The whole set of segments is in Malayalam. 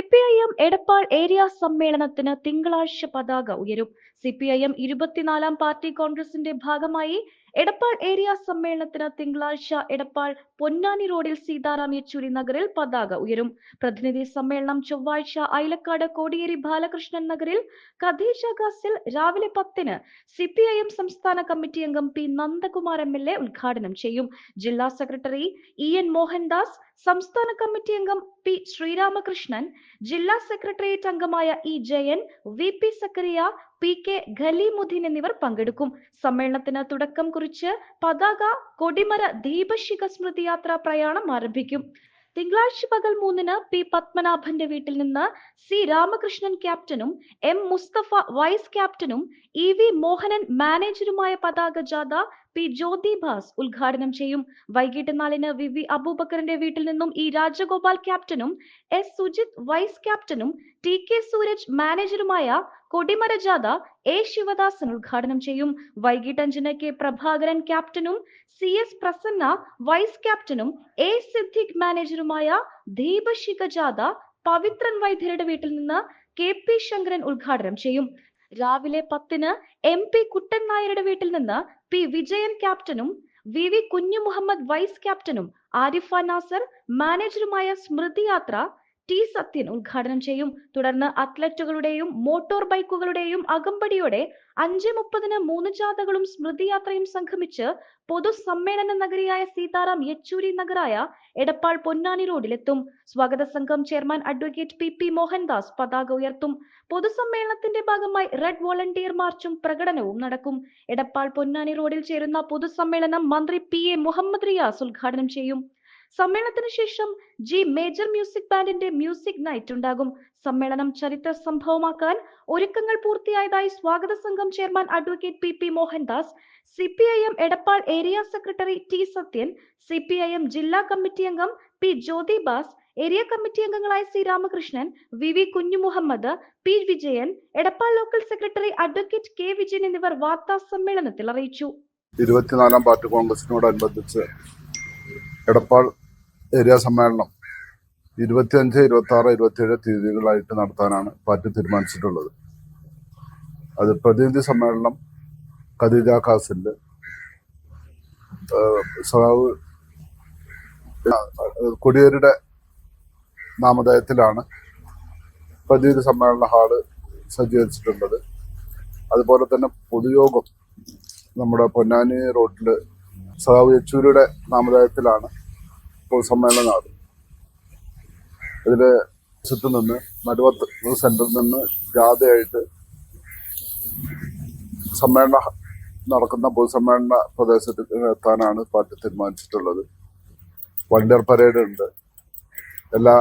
സിപിഐഎം എടപ്പാൾ ഏരിയ സമ്മേളനത്തിന് തിങ്കളാഴ്ച പതാക ഉയരും. സിപിഐഎം ഇരുപത്തിനാലാം പാർട്ടി കോൺഗ്രസിന്റെ ഭാഗമായി എടപ്പാൾ ഏരിയ സമ്മേളനത്തിന് തിങ്കളാഴ്ച എടപ്പാൾ പൊന്നാനി റോഡിൽ സീതാറാം യെച്ചൂരി നഗറിൽ പതാക ഉയരും. പ്രതിനിധി സമ്മേളനം ചൊവ്വാഴ്ച ഐലക്കാട് കോടിയേരി ബാലകൃഷ്ണൻ നഗറിൽ ഖദീജ രാവിലെ പത്തിന് സി പി ഐ എം സംസ്ഥാന കമ്മിറ്റി അംഗം P Nandakumar M L A ഉദ്ഘാടനം ചെയ്യും. ജില്ലാ സെക്രട്ടറി ഇ എൻ മോഹൻദാസ് സംസ്ഥാന കമ്മിറ്റി അംഗം പി ശ്രീരാമകൃഷ്ണൻ ജില്ലാ സെക്രട്ടേറിയറ്റ് അംഗമായ E Jayan V P Zakariya P K Khaleemuddeen എന്നിവർ പങ്കെടുക്കും. സമ്മേളനത്തിന് തുടക്കം കുറിച്ച് പതാക കൊടിമര ദീപശിഖ സ്മൃതി യാത്രാ പ്രയാണം ആരംഭിക്കും. തിങ്കളാഴ്ച പകൽ മൂന്നിന് പി പത്മനാഭന്റെ വീട്ടിൽ നിന്ന് സി രാമകൃഷ്ണൻ ക്യാപ്റ്റനും എം മുസ്തഫ വൈസ് ക്യാപ്റ്റനും ഇ വി മോഹനൻ മാനേജറുമായ പതാക ജാഥ പി ജ്യോതി ഭാസ് ഉദ്ഘാടനം ചെയ്യും. വൈകിട്ട് നാലിന് വി വി അബൂബക്കറിന്റെ വീട്ടിൽ നിന്നും ഇ രാജഗോപാൽ ക്യാപ്റ്റനും എസ് സുജിത് വൈസ് ക്യാപ്റ്റനും ടി കെ സൂരജ് മാനേജറുമായ കൊടിമര ജാഥ എ ശിവദാസൻ ഉദ്ഘാടനം ചെയ്യും. വൈകിട്ട് അഞ്ചിന് കെ പ്രഭാകരൻ ക്യാപ്റ്റനും സി എസ് പ്രസന്ന വൈസ് ക്യാപ്റ്റനും എ സിദ്ദിഖ് മാനേജറുമായ ദീപശിഖ ജാഥ പവിത്രൻ വൈദ്യരുടെ വീട്ടിൽ നിന്ന് കെ പി ശങ്കരൻ ഉദ്ഘാടനം ചെയ്യും. രാവിലെ പത്തിന് എം പി കുട്ടൻ നായരുടെ വീട്ടിൽ നിന്ന് പി വിജയൻ ക്യാപ്റ്റനും V V Kunhu Muhammad vice ക്യാപ്റ്റനും ആരിഫ നാസർ മാനേജറുമായ സ്മൃതി യാത്ര ടി സത്യൻ ഉദ്ഘാടനം ചെയ്യും. തുടർന്ന് അത്ലറ്റുകളുടെയും മോട്ടോർ ബൈക്കുകളുടെയും അകമ്പടിയോടെ അഞ്ച് മുപ്പതിന് മൂന്ന് ജാഥകളും സ്മൃതിയാത്രയും സംഗമിച്ച് പൊതുസമ്മേളന നഗരിയായ സീതാറാം യെച്ചൂരി നഗറായ എടപ്പാൾ പൊന്നാനി റോഡിലെത്തും. സ്വാഗത സംഘം chairman advocate P P Mohandas പതാക ഉയർത്തും. പൊതുസമ്മേളനത്തിന്റെ ഭാഗമായി റെഡ് വോളണ്ടിയർ മാർച്ചും പ്രകടനവും നടക്കും. എടപ്പാൾ പൊന്നാനി റോഡിൽ ചേരുന്ന പൊതുസമ്മേളനം മന്ത്രി പി എ മുഹമ്മദ് റിയാസ് ഉദ്ഘാടനം ചെയ്യും. സമ്മേളനത്തിന് ശേഷം ജി മേജർ മ്യൂസിക് ബാൻഡിന്റെ മ്യൂസിക് നൈറ്റ് ഉണ്ടാകും. സമ്മേളനം ചരിത്ര സംഭവമാക്കാൻ ഒരുക്കങ്ങൾ പൂർത്തിയായതായി സ്വാഗത സംഘം chairman advocate P P Mohandas C P I M Edappal area secretary T Sathyan C P I M ജില്ലാ കമ്മിറ്റി അംഗം P Jyothi Bas area committee അംഗങ്ങളായ C Ramakrishnan V V Kunhu Muhammad P Vijayan Edappal local secretary advocate K Vijayan എന്നിവർ വാർത്താ സമ്മേളനത്തിൽ അറിയിച്ചു. ഇരുപത്തിനാലാം പാർട്ടി കോൺഗ്രസിനോടനുബന്ധിച്ച് എടപ്പാൾ ഏരിയ സമ്മേളനം ഇരുപത്തിയഞ്ച് ഇരുപത്തി ആറ് ഇരുപത്തിയേഴ് തീയതികളായിട്ട് നടത്താനാണ് പാർട്ടി തീരുമാനിച്ചിട്ടുള്ളത്. അത് പ്രതിനിധി സമ്മേളനം ഖദീജ ഖാസിന്റെ സഹാവ് കൊടിയേരുടെ നാമധേയത്തിലാണ് പ്രതിനിധി സമ്മേളന ഹാൾ സജ്ജീകരിച്ചിട്ടുള്ളത്. അതുപോലെ തന്നെ പൊതുയോഗം നമ്മുടെ പൊന്നാനി റോഡിൽ സഹാവ് യെച്ചൂരിയുടെ നാമധേയത്തിലാണ് പൊതുസമ്മേളനം നാട് ഇതിൽ ചുറ്റു നിന്ന് നടുവത്ത് സെന്ററിൽ നിന്ന് ജാഥയായിട്ട് സമ്മേളന നടക്കുന്ന പൊതുസമ്മേളന പ്രദേശത്ത് എത്താനാണ് പാർട്ടി തീരുമാനിച്ചിട്ടുള്ളത്. വണ്ടർ പരേഡ് ഉണ്ട്. എല്ലാ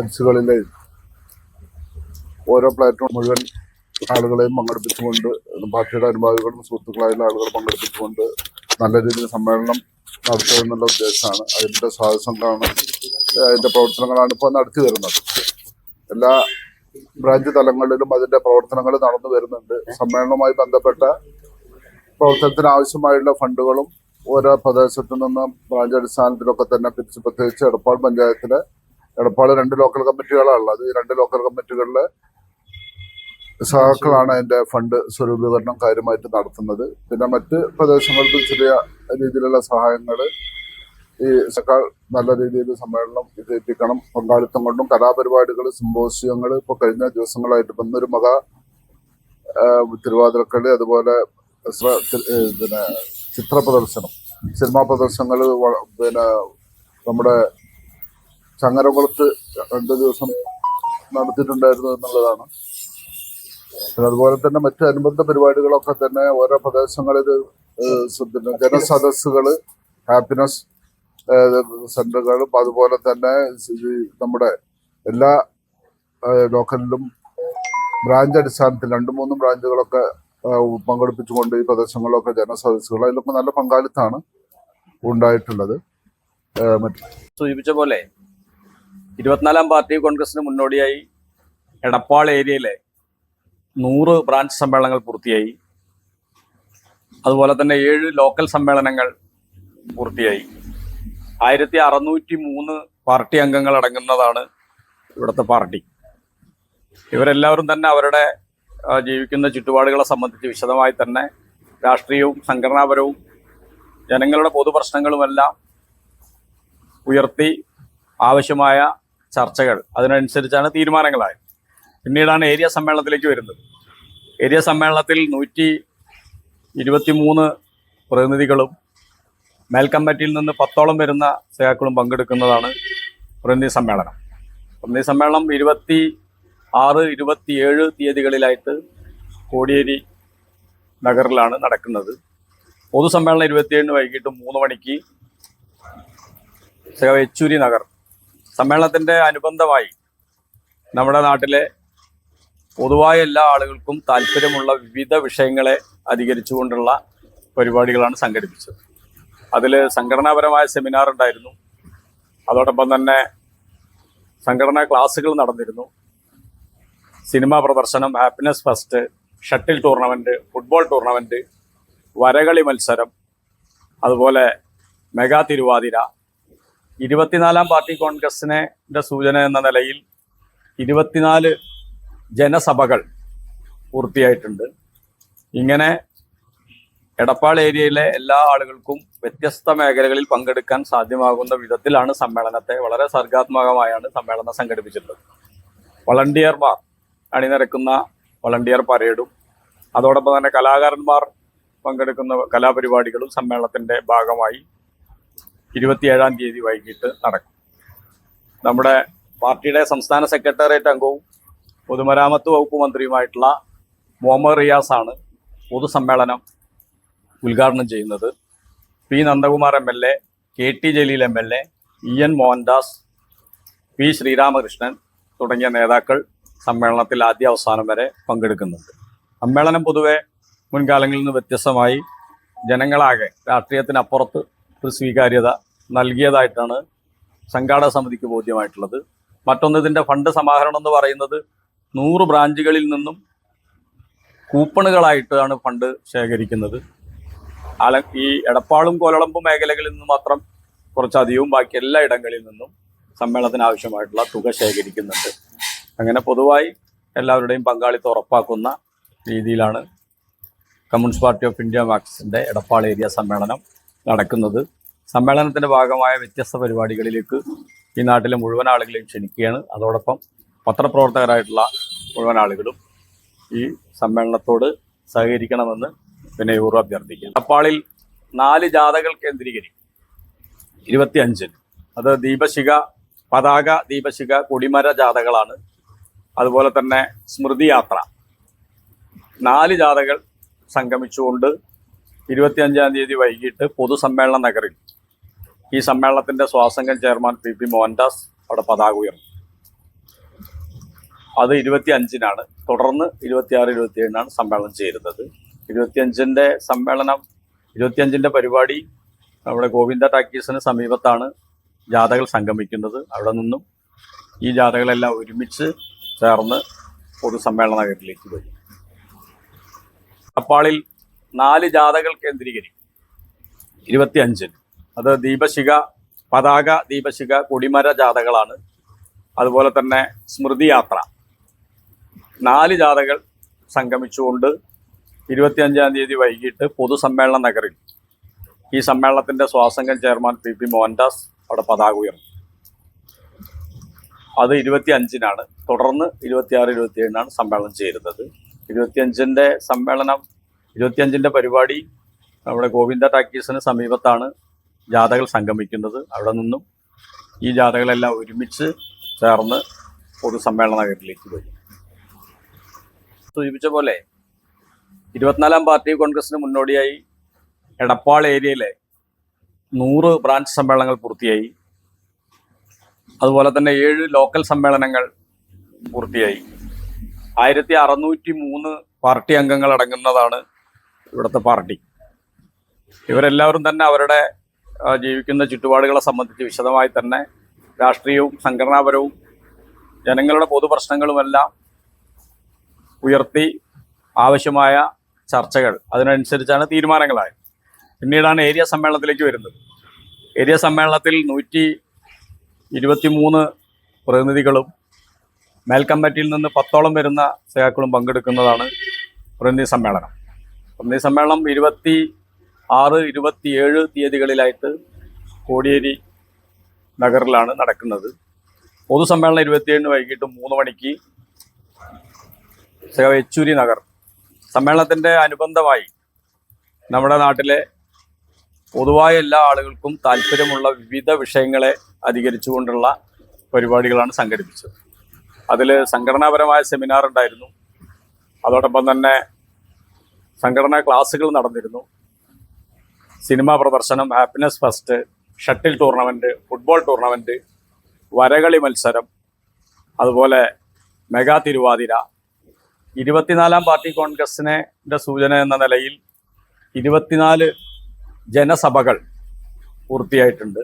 എംസുകളിലെയും ഓരോ പ്ലാറ്റ്ഫോം മുഴുവൻ ആളുകളെയും പങ്കെടുപ്പിച്ചുകൊണ്ട് പാർട്ടിയുടെ അനുഭാവികളും സുഹൃത്തുക്കളായുള്ള ആളുകൾ പങ്കെടുപ്പിച്ചുകൊണ്ട് നല്ല രീതിയിൽ സമ്മേളനം നടത്തുക എന്നുള്ള ഉദ്ദേശമാണ്. അതിന്റെ സ്വാതന്ത്ര്യമാണ് അതിന്റെ പ്രവർത്തനങ്ങളാണ് ഇപ്പോൾ നടത്തി വരുന്നത്. എല്ലാ ബ്രാഞ്ച് തലങ്ങളിലും അതിന്റെ പ്രവർത്തനങ്ങൾ നടന്നു വരുന്നുണ്ട്. സമ്മേളനവുമായി ബന്ധപ്പെട്ട പ്രവർത്തനത്തിന് ആവശ്യമായുള്ള ഫണ്ടുകളും ഓരോ പ്രദേശത്തു നിന്നും ബ്രാഞ്ച് അടിസ്ഥാനത്തിലൊക്കെ തന്നെ പിരിച്ച് പ്രത്യേകിച്ച് എടപ്പാൾ പഞ്ചായത്തിലെ എടപ്പാൾ രണ്ട് ലോക്കൽ കമ്മിറ്റികളാണ് ഉള്ളത് ഈ രണ്ട് ലോക്കൽ കമ്മിറ്റികളിലെ സഹാക്കളാണ് അതിന്റെ ഫണ്ട് സ്വരൂപീകരണം കാര്യമായിട്ട് നടത്തുന്നത്. പിന്നെ മറ്റ് പ്രദേശങ്ങൾക്കും ചെറിയ രീതിയിലുള്ള സഹായങ്ങൾ ഈ സർക്കാർ നല്ല രീതിയിൽ സമ്മേളനം വിജയിപ്പിക്കണം പങ്കാളിത്തം കൊണ്ടും കലാപരിപാടികൾ സിമ്പോസിയങ്ങൾ ഇപ്പൊ കഴിഞ്ഞ ദിവസങ്ങളായിട്ട് മക ആ, തിരുവാതിരക്കളി അതുപോലെ പിന്നെ ചിത്ര പ്രദർശനം സിനിമാ പ്രദർശനങ്ങൾ പിന്നെ നമ്മുടെ ചങ്ങരകുളത്ത് രണ്ടു ദിവസം നടത്തിയിട്ടുണ്ടായിരുന്നു എന്നുള്ളതാണ്. പിന്നെ അതുപോലെ തന്നെ മറ്റു അനുബന്ധ പരിപാടികളൊക്കെ തന്നെ ഓരോ പ്രദേശങ്ങളിൽ ജനസദസ്സുകൾ ഹാപ്പിനെസ് സെന്ററുകളും അതുപോലെ തന്നെ നമ്മുടെ എല്ലാ ലോക്കലിലും ബ്രാഞ്ച് അടിസ്ഥാനത്തിൽ രണ്ടു മൂന്നും ബ്രാഞ്ചുകളൊക്കെ പങ്കെടുപ്പിച്ചുകൊണ്ട് ഈ പ്രദേശങ്ങളിലൊക്കെ ജനസദസ്സുകൾ അതിലൊക്കെ നല്ല പങ്കാളിത്തമാണ് ഉണ്ടായിട്ടുള്ളത്. സൂചിപ്പിച്ച പോലെ ഇരുപത്തിനാലാം പാർട്ടി കോൺഗ്രസിന് മുന്നോടിയായി എടപ്പാൾ ഏരിയയിലെ നൂറ് ബ്രാഞ്ച് സമ്മേളനങ്ങൾ പൂർത്തിയായി. അതുപോലെ തന്നെ ഏഴ് ലോക്കൽ സമ്മേളനങ്ങൾ പൂർത്തിയായി. ആയിരത്തി അറുന്നൂറ്റി മൂന്ന് പാർട്ടി അംഗങ്ങൾ അടങ്ങുന്നതാണ് ഇവിടുത്തെ പാർട്ടി. ഇവരെല്ലാവരും തന്നെ അവരുടെ ജീവിക്കുന്ന ചുറ്റുപാടുകളെ സംബന്ധിച്ച് വിശദമായി തന്നെ രാഷ്ട്രീയവും സംഘടനാപരവും ജനങ്ങളുടെ പൊതുപ്രശ്നങ്ങളുമെല്ലാം ഉയർത്തി ആവശ്യമായ ചർച്ചകൾ. അതിനനുസരിച്ചാണ് തീരുമാനങ്ങളായത്. പിന്നീടാണ് ഏരിയ സമ്മേളനത്തിലേക്ക് വരുന്നത്. ഏരിയ സമ്മേളനത്തിൽ നൂറ്റി ഇരുപത്തിമൂന്ന് പ്രതിനിധികളും മേൽ കമ്മിറ്റിയിൽ നിന്ന് പത്തോളം വരുന്ന സഖാക്കളും പങ്കെടുക്കുന്നതാണ് പ്രതിനിധി സമ്മേളനം. പ്രതിനിധി സമ്മേളനം ഇരുപത്തി ആറ് ഇരുപത്തിയേഴ് തീയതികളിലായിട്ട് കോടിയേരി നഗറിലാണ് നടക്കുന്നത്. പൊതുസമ്മേളനം ഇരുപത്തിയേഴിന് വൈകിട്ട് മൂന്ന് മണിക്ക് സഖാവ് യെച്ചൂരി നഗർ. സമ്മേളനത്തിന്റെ അനുബന്ധമായി നമ്മുടെ നാട്ടിലെ പൊതുവായ എല്ലാ ആളുകൾക്കും താല്പര്യമുള്ള വിവിധ വിഷയങ്ങളെ അധികരിച്ചുകൊണ്ടുള്ള പരിപാടികളാണ് സംഘടിപ്പിച്ചത്. അതിൽ സംഘടനാപരമായ സെമിനാർ ഉണ്ടായിരുന്നു. അതോടൊപ്പം തന്നെ സംഘടനാ ക്ലാസ്സുകൾ നടന്നിരുന്നു. സിനിമാ പ്രദർശനം happiness first shuttle tournament football tournament വരകളി മത്സരം അതുപോലെ മെഗാ തിരുവാതിര. ഇരുപത്തിനാലാം പാർട്ടി കോൺഗ്രസിനെ സൂചന എന്ന നിലയിൽ ഇരുപത്തിനാല് ജനസഭകൾ പൂർത്തിയായിട്ടുണ്ട്. ഇങ്ങനെ എടപ്പാൾ ഏരിയയിലെ എല്ലാ ആളുകൾക്കും വ്യത്യസ്ത മേഖലകളിൽ പങ്കെടുക്കാൻ സാധ്യമാകുന്ന വിധത്തിലാണ് സമ്മേളനത്തെ വളരെ സർഗാത്മകമായാണ് സമ്മേളനം സംഘടിപ്പിച്ചിട്ടുള്ളത്. വളണ്ടിയർമാർ അണിനിരക്കുന്ന വളണ്ടിയർ പരേഡും അതോടൊപ്പം തന്നെ കലാകാരന്മാർ പങ്കെടുക്കുന്ന കലാപരിപാടികളും സമ്മേളനത്തിന്റെ ഭാഗമായി ഇരുപത്തിയേഴാം തീയതി വൈകിട്ട് നടക്കും. നമ്മുടെ പാർട്ടിയുടെ സംസ്ഥാന സെക്രട്ടേറിയറ്റ് അംഗവും പൊതുമരാമത്ത് വകുപ്പ് മന്ത്രിയുമായിട്ടുള്ള മുഹമ്മദ് റിയാസ് ആണ് പൊതുസമ്മേളനം ഉദ്ഘാടനം ചെയ്യുന്നത്. P Nandakumar M L A K T Jaleel M L A E N Mohandas P Sreeramakrishnan തുടങ്ങിയ നേതാക്കൾ സമ്മേളനത്തിൽ ആദ്യ അവസാനം വരെ പങ്കെടുക്കുന്നുണ്ട്. സമ്മേളനം പൊതുവെ മുൻകാലങ്ങളിൽ നിന്ന് വ്യത്യസ്തമായി ജനങ്ങളാകെ രാഷ്ട്രീയത്തിനപ്പുറത്ത് ഒരു സ്വീകാര്യത നൽകിയതായിട്ടാണ് സംഘാടക സമിതിക്ക് ബോധ്യമായിട്ടുള്ളത്. മറ്റൊന്ന് ഇതിന്റെ ഫണ്ട് സമാഹരണം എന്ന് പറയുന്നത് നൂറ് ബ്രാഞ്ചുകളിൽ നിന്നും കൂപ്പണുകളായിട്ടാണ് ഫണ്ട് ശേഖരിക്കുന്നത്. അല ഈ എടപ്പാളും കോലളമ്പും മേഖലകളിൽ നിന്ന് മാത്രം കുറച്ചധികവും ബാക്കി എല്ലാ ഇടങ്ങളിൽ നിന്നും സമ്മേളനത്തിന് ആവശ്യമായിട്ടുള്ള തുക ശേഖരിക്കുന്നുണ്ട്. അങ്ങനെ പൊതുവായി എല്ലാവരുടെയും പങ്കാളിത്തം ഉറപ്പാക്കുന്ന രീതിയിലാണ് കമ്മ്യൂണിസ്റ്റ് പാർട്ടി ഓഫ് ഇന്ത്യ മാർക്സിന്റെ എടപ്പാൾ ഏരിയ സമ്മേളനം നടക്കുന്നത്. സമ്മേളനത്തിന്റെ ഭാഗമായ വ്യത്യസ്ത പരിപാടികളിലേക്ക് ഈ നാട്ടിലെ മുഴുവൻ ആളുകളെയും ക്ഷണിക്കുകയാണ്. അതോടൊപ്പം പത്രപ്രവർത്തകരായിട്ടുള്ള മുഴുവൻ ആളുകളും ഈ സമ്മേളനത്തോട് സഹകരിക്കണമെന്ന് വിനയപൂർവം അഭ്യർത്ഥിക്കുക അപ്പാളിൽ നാല് ജാഥകൾ കേന്ദ്രീകരിക്കും. ഇരുപത്തി അഞ്ചിന് അത് ദീപശിക പതാക ദീപശിക കൊടിമര ജാഥകളാണ്. അതുപോലെ തന്നെ സ്മൃതി യാത്ര നാല് ജാഥകൾ സംഗമിച്ചുകൊണ്ട് ഇരുപത്തിയഞ്ചാം തീയതി വൈകിട്ട് പൊതുസമ്മേളന നഗറിൽ ഈ സമ്മേളനത്തിന്റെ സ്വാസംഗം ചെയർമാൻ പി പി മോഹൻദാസ് അവിടെ പതാക ഉയർന്നു അത് ഇരുപത്തി അഞ്ചിനാണ് തുടർന്ന് ഇരുപത്തിയാറ് ഇരുപത്തിയേഴിനാണ് സമ്മേളനം ചേരുന്നത്. ഇരുപത്തിയഞ്ചിന്റെ സമ്മേളനം ഇരുപത്തിയഞ്ചിന്റെ പരിപാടി നമ്മുടെ ഗോവിന്ദ ടാക്കീസിന് സമീപത്താണ് ജാഥകൾ സംഗമിക്കുന്നത്. അവിടെ നിന്നും ഈ ജാഥകളെല്ലാം ഒരുമിച്ച് ചേർന്ന് പൊതുസമ്മേളന വീട്ടിലേക്ക് വരും അപ്പാളിൽ നാല് ജാഥകൾ കേന്ദ്രീകരിക്കും. ഇരുപത്തിയഞ്ചിന്. അത് ദീപശിഖ പതാക ദീപശിഖ കൊടിമര ജാഥകളാണ്. അതുപോലെ തന്നെ സ്മൃതി യാത്ര. നാല് ജാഥകൾ സംഗമിച്ചുകൊണ്ട് ഇരുപത്തിയഞ്ചാം തീയതി വൈകിട്ട് പൊതുസമ്മേളന നഗറിൽ ഈ സമ്മേളനത്തിന്റെ സ്വാസംഗം ചെയർമാൻ പി പി മോഹൻദാസ് അവിടെ പതാക ഉയർന്നു. അത് ഇരുപത്തി അഞ്ചിനാണ് തുടർന്ന് ഇരുപത്തിയാറ് ഇരുപത്തിയേഴിനാണ് സമ്മേളനം ചേരുന്നത്. ഇരുപത്തിയഞ്ചിന്റെ സമ്മേളനം ഇരുപത്തിയഞ്ചിന്റെ പരിപാടി നമ്മുടെ ഗോവിന്ദ ടാക്കീസിന് സമീപത്താണ് ജാഥകൾ സംഗമിക്കുന്നത്. അവിടെ നിന്നും ഈ ജാഥകളെല്ലാം ഒരുമിച്ച് ചേർന്ന് പൊതുസമ്മേളന നഗരത്തിലേക്ക് വരും സൂചിപ്പിച്ച പോലെ ഇരുപത്തിനാലാം പാർട്ടി കോൺഗ്രസിന് മുന്നോടിയായി എടപ്പാൾ ഏരിയയിലെ നൂറ് ബ്രാഞ്ച് സമ്മേളനങ്ങൾ പൂർത്തിയായി. അതുപോലെ തന്നെ ഏഴ് ലോക്കൽ സമ്മേളനങ്ങൾ പൂർത്തിയായി. ആയിരത്തി അറുന്നൂറ്റി മൂന്ന് പാർട്ടി അംഗങ്ങൾ അടങ്ങുന്നതാണ് ഇവിടുത്തെ പാർട്ടി. ഇവരെല്ലാവരും തന്നെ അവരുടെ ജീവിക്കുന്ന ചുറ്റുപാടുകളെ സംബന്ധിച്ച് വിശദമായി തന്നെ രാഷ്ട്രീയവും സംഘടനാപരവും ജനങ്ങളുടെ പൊതുപ്രശ്നങ്ങളുമെല്ലാം ഉയർത്തി ആവശ്യമായ ചർച്ചകൾ. അതിനനുസരിച്ചാണ് തീരുമാനങ്ങളായത്. പിന്നീടാണ് ഏരിയ സമ്മേളനത്തിലേക്ക് വരുന്നത്. ഏരിയ സമ്മേളനത്തിൽ നൂറ്റി ഇരുപത്തിമൂന്ന് പ്രതിനിധികളും മേൽക്കമ്മിറ്റിയിൽ നിന്ന് പത്തോളം വരുന്ന സേവാക്കളും പങ്കെടുക്കുന്നതാണ് പ്രതിനിധി സമ്മേളനം. പ്രതിനിധി സമ്മേളനം ഇരുപത്തി ആറ് ഇരുപത്തിയേഴ് തീയതികളിലായിട്ട് കോടിയേരി നഗറിലാണ് നടക്കുന്നത്. പൊതുസമ്മേളനം ഇരുപത്തിയേഴിന് വൈകിട്ട് മൂന്ന് മണിക്ക് യെച്ചൂരി നഗർ. സമ്മേളനത്തിന്റെ അനുബന്ധമായി നമ്മുടെ നാട്ടിലെ പൊതുവായ എല്ലാ ആളുകൾക്കും താല്പര്യമുള്ള വിവിധ വിഷയങ്ങളെ അധികരിച്ചുകൊണ്ടുള്ള പരിപാടികളാണ് സംഘടിപ്പിച്ചത്. അതിൽ സംഘടനാപരമായ സെമിനാർ ഉണ്ടായിരുന്നു. അതോടൊപ്പം തന്നെ സംഘടനാ ക്ലാസ്സുകൾ നടന്നിരുന്നു. സിനിമാ പ്രദർശനം happiness first shuttle tournament football tournament വരകളി മത്സരം അതുപോലെ മെഗാ തിരുവാതിര ഇരുപത്തിനാലാം പാർട്ടി കോൺഗ്രസിനെ സൂചന എന്ന നിലയിൽ ഇരുപത്തിനാല് ജനസഭകൾ പൂർത്തിയായിട്ടുണ്ട്.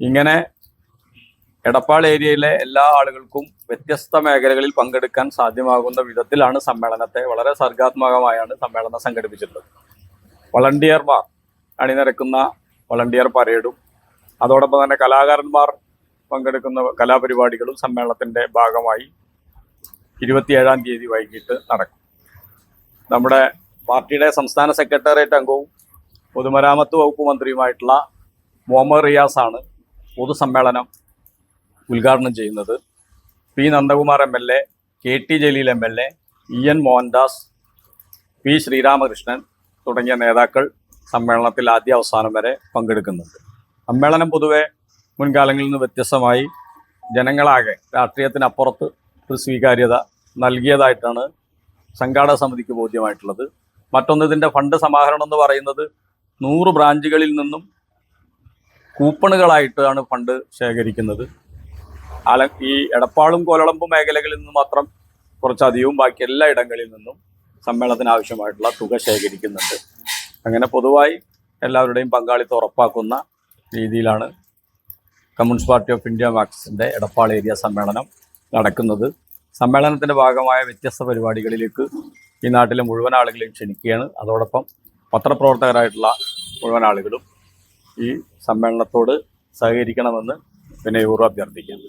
ഇങ്ങനെ എടപ്പാൾ ഏരിയയിലെ എല്ലാ ആളുകൾക്കും വ്യത്യസ്ത മേഖലകളിൽ പങ്കെടുക്കാൻ സാധ്യമാകുന്ന വിധത്തിലാണ് സമ്മേളനത്തെ വളരെ സർഗാത്മകമായാണ് സമ്മേളനം സംഘടിപ്പിച്ചിട്ടുള്ളത്. വളണ്ടിയർമാർ അണിനിരക്കുന്ന വളണ്ടിയർ പരേഡും അതോടൊപ്പം തന്നെ കലാകാരന്മാർ പങ്കെടുക്കുന്ന കലാപരിപാടികളും സമ്മേളനത്തിന്റെ ഭാഗമായി ഇരുപത്തിയേഴാം തീയതി വൈകിട്ട് നടക്കും. നമ്മുടെ പാർട്ടിയുടെ സംസ്ഥാന സെക്രട്ടേറിയറ്റ് അംഗവും പൊതുമരാമത്ത് വകുപ്പ് മന്ത്രിയുമായിട്ടുള്ള മുഹമ്മദ് റിയാസാണ് പൊതുസമ്മേളനം ഉദ്ഘാടനം ചെയ്യുന്നത്. P Nandakumar M L A K T Jaleel M L A E N Mohandas P Sreeramakrishnan തുടങ്ങിയ നേതാക്കൾ സമ്മേളനത്തിൽ ആദ്യ അവസാനം വരെ പങ്കെടുക്കുന്നുണ്ട്. സമ്മേളനം പൊതുവെ മുൻകാലങ്ങളിൽ നിന്ന് വ്യത്യസ്തമായി ജനങ്ങളാകെ രാഷ്ട്രീയത്തിനപ്പുറത്ത് ഒരു സ്വീകാര്യത നൽകിയതായിട്ടാണ് സംഘാടക സമിതിക്ക് ബോധ്യമായിട്ടുള്ളത്. മറ്റൊന്ന് ഇതിന്റെ ഫണ്ട് സമാഹരണം എന്ന് പറയുന്നത് നൂറ് ബ്രാഞ്ചുകളിൽ നിന്നും കൂപ്പണുകളായിട്ടാണ് ഫണ്ട് ശേഖരിക്കുന്നത്. അല ഈ എടപ്പാളും കോലളമ്പും മേഖലകളിൽ നിന്ന് മാത്രം കുറച്ചധികവും ബാക്കി എല്ലാ ഇടങ്ങളിൽ നിന്നും സമ്മേളനത്തിന് ആവശ്യമായിട്ടുള്ള തുക ശേഖരിക്കുന്നുണ്ട്. അങ്ങനെ പൊതുവായി എല്ലാവരുടെയും പങ്കാളിത്തം ഉറപ്പാക്കുന്ന രീതിയിലാണ് കമ്മ്യൂണിസ്റ്റ് പാർട്ടി ഓഫ് ഇന്ത്യ മാർക്സിന്റെ എടപ്പാൾ ഏരിയ സമ്മേളനം നടക്കുന്നത്. സമ്മേളനത്തിന്റെ ഭാഗമായ വ്യത്യസ്ത പരിപാടികളിലേക്ക് ഈ നാട്ടിലെ മുഴുവൻ ആളുകളെയും ക്ഷണിക്കുകയാണ്. അതോടൊപ്പം പത്രപ്രവർത്തകരായിട്ടുള്ള മുഴുവൻ ആളുകളും ഈ സമ്മേളനത്തോട് സഹകരിക്കണമെന്ന് വിനയപൂർവം അഭ്യർത്ഥിക്കുന്നു.